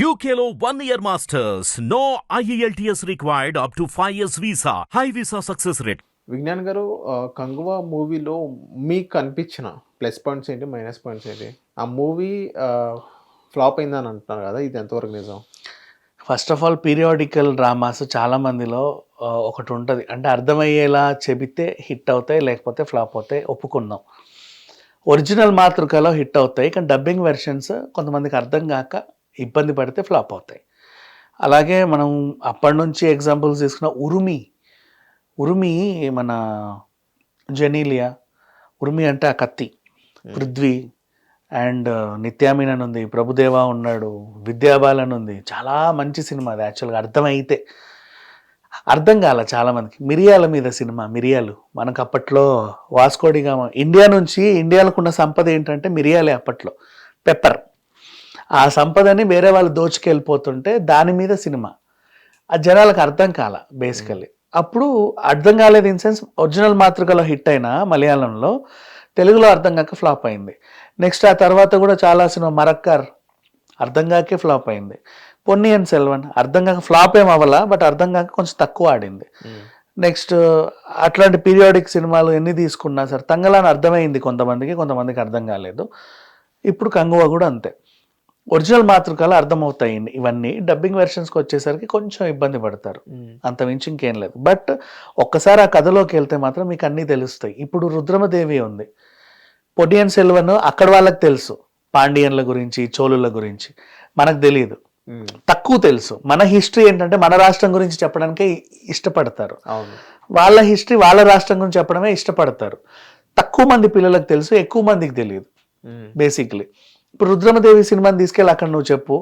One year masters. No E IELTS required up to 5 years visa. High visa success rate. Vignan గారు కంగువా మూవీలో మీకు అనిపించిన plus points ఏంటి minus points ఏంటి ఆ మూవీ ఫ్లాప్ అయిందని అంటున్నారు కదా ఇది ఎంతవరకు నిజం first of all periodical dramas చాలా మందిలో ఆ, ఒకటి ఉంటుంది అంటే అర్థమయ్యేలా చెబితే హిట్ అవుతాయి లేకపోతే ఫ్లాప్ అవుతాయి ఒప్పుకుందాం ఒరిజినల్ మాతృకలో హిట్ అవుతాయి కానీ డబ్బింగ్ వెర్షన్స్ కొంతమందికి అర్థం కాక ఇబ్బంది పడితే ఫ్లాప్ అవుతాయి. అలాగే మనం అప్పటి నుంచి ఎగ్జాంపుల్స్ తీసుకున్న ఉరుమి ఉరుమి మన జెనీలియా ఉరుమి అంటే ఆ కత్తి పృథ్వీ అండ్ నిత్యామీనన్ ఉంది ప్రభుదేవా ఉన్నాడు విద్యాబాలన్ ఉంది. చాలా మంచి సినిమా అది యాక్చువల్గా అర్థమైతే. అర్థం కాల చాలా మందికి. మిరియాల మీద సినిమా మిరియాలు. మనకు అప్పట్లో వాస్కోడిగా ఇండియా నుంచి ఇండియాలకు ఉన్న సంపద ఏంటంటే మిరియాలే అప్పట్లో. పెప్పర్. ఆ సంపదని వేరే వాళ్ళు దోచుకెళ్ళిపోతుంటే దాని మీద సినిమా. ఆ జనాలకు అర్థం కాల బేసికల్లీ అప్పుడు అర్థం కాలేదు ఇన్ సెన్స్ ఒరిజినల్ మాతృకలో హిట్ అయిన మలయాళంలో తెలుగులో అర్థం కాక ఫ్లాప్ అయింది. నెక్స్ట్ ఆ తర్వాత కూడా చాలా సినిమా మరక్కర్ అర్థం కాకే ఫ్లాప్ అయింది. పొన్నియన్ సెల్వన్ అర్థం కాక ఫ్లాప్ ఏం అవ్వాలా బట్ అర్థం కాక కొంచెం తక్కువ ఆడింది. నెక్స్ట్ అట్లాంటి పీరియాడిక్ సినిమాలు ఎన్ని తీసుకున్నా సరే తంగలాని అర్థమైంది కొంతమందికి కొంతమందికి అర్థం కాలేదు. ఇప్పుడు కంగువ కూడా అంతే. ఒరిజినల్ మాతృకలు అర్థమవుతాయి ఇవన్నీ డబ్బింగ్ వెర్షన్స్కి వచ్చేసరికి కొంచెం ఇబ్బంది పడతారు. అంత మించి ఇంకేం లేదు. బట్ ఒక్కసారి ఆ కథలోకి వెళ్తే మాత్రం మీకు అన్నీ తెలుస్తాయి. ఇప్పుడు రుద్రమదేవి ఉంది. పొడియన్ సెల్వన్ అక్కడ వాళ్ళకి తెలుసు. పాండియన్ల గురించి చోళుల గురించి. మనకు తెలియదు తక్కువ తెలుసు. మన హిస్టరీ ఏంటంటే మన రాష్ట్రం గురించి చెప్పడానికే ఇష్టపడతారు. వాళ్ళ హిస్టరీ వాళ్ళ రాష్ట్రం గురించి చెప్పడమే ఇష్టపడతారు. తక్కువ మంది పిల్లలకు తెలుసు ఎక్కువ మందికి తెలియదు బేసిక్లీ ఇప్పుడు రుద్రమదేవి సినిమాని తీసుకెళ్ళి అక్కడ నువ్వు చెప్పు.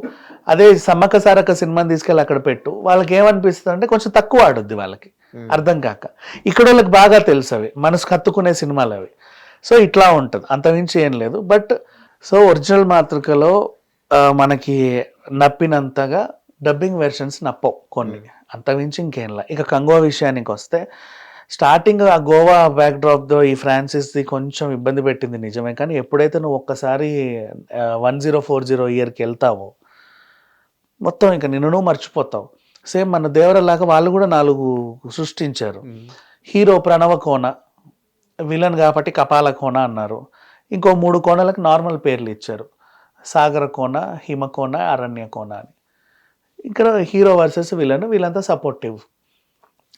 అదే సమ్మక్క సారక్క సినిమాని తీసుకెళ్ళి అక్కడ పెట్టు. వాళ్ళకి ఏమనిపిస్తుంది అంటే కొంచెం తక్కువ ఆడుద్ది వాళ్ళకి. అర్థం కాక. ఇక్కడ వాళ్ళకి బాగా తెలుసు అవి. మనసుకు హత్తుకునే సినిమాలు అవి. సో ఇట్లా ఉంటుంది. అంతమించి ఏం లేదు. బట్ సో ఒరిజినల్ మాతృకలో మనకి నప్పినంతగా డబ్బింగ్ వెర్షన్స్ నప్పవు కొన్ని. అంతమించి ఇంకేంలా ఇక కంగోవా విషయానికి వస్తే స్టార్టింగ్ ఆ గోవా బ్యాక్ డ్రాప్తో ఈ ఫ్రాన్సిస్ది కొంచెం ఇబ్బంది పెట్టింది నిజమే. కానీ ఎప్పుడైతే నువ్వు ఒక్కసారి వన్ జీరో ఫోర్ జీరో ఇయర్కి వెళ్తావో మొత్తం ఇంకా నిన్ను మర్చిపోతావు. సేమ్ మన దేవరలాగా వాళ్ళు కూడా నాలుగు సృష్టించారు. హీరో ప్రణవ కోన విలన్ కాబట్టి కపాల కోన అన్నారు. ఇంకో మూడు కోణలకు నార్మల్ పేర్లు ఇచ్చారు. సాగర కోన హిమకోన అరణ్య కోన అని. ఇక్కడ హీరో వర్సెస్ విలన్ వీళ్ళంతా సపోర్టివ్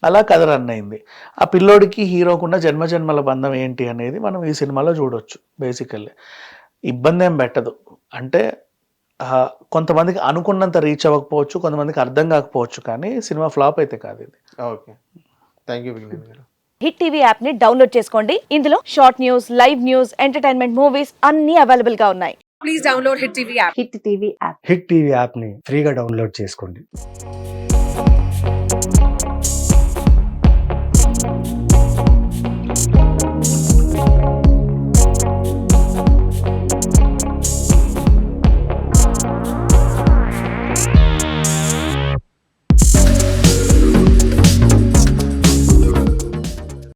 అలా కథ రన్ అయింది. ఆ పిల్లోడికి హీరోకున్న జన్మ జన్మల బంధం ఏంటి అనేది మనం ఈ సినిమాలో చూడొచ్చు బేసికల్లీ ఇబ్బంది ఏం పెట్టదు. అంటే కొంతమందికి అనుకున్నంత రీచ్ అవ్వకపోవచ్చు కొంతమందికి అర్థం కాకపోవచ్చు కానీ సినిమా ఫ్లాప్ అయితే కాదు ఇది. ఓకే. థ్యాంక్ యూ గారు. హిట్ టీవీ యాప్ని డౌన్లోడ్ చేసుకోండి. ఇందులో short news live news entertainment movies అన్ని అవైలబుల్గా ఉన్నాయి. Please download Hit TV app. Hit TV app. Hit TV యాప్ని ఫ్రీగా డౌన్లోడ్ చేసుకోండి.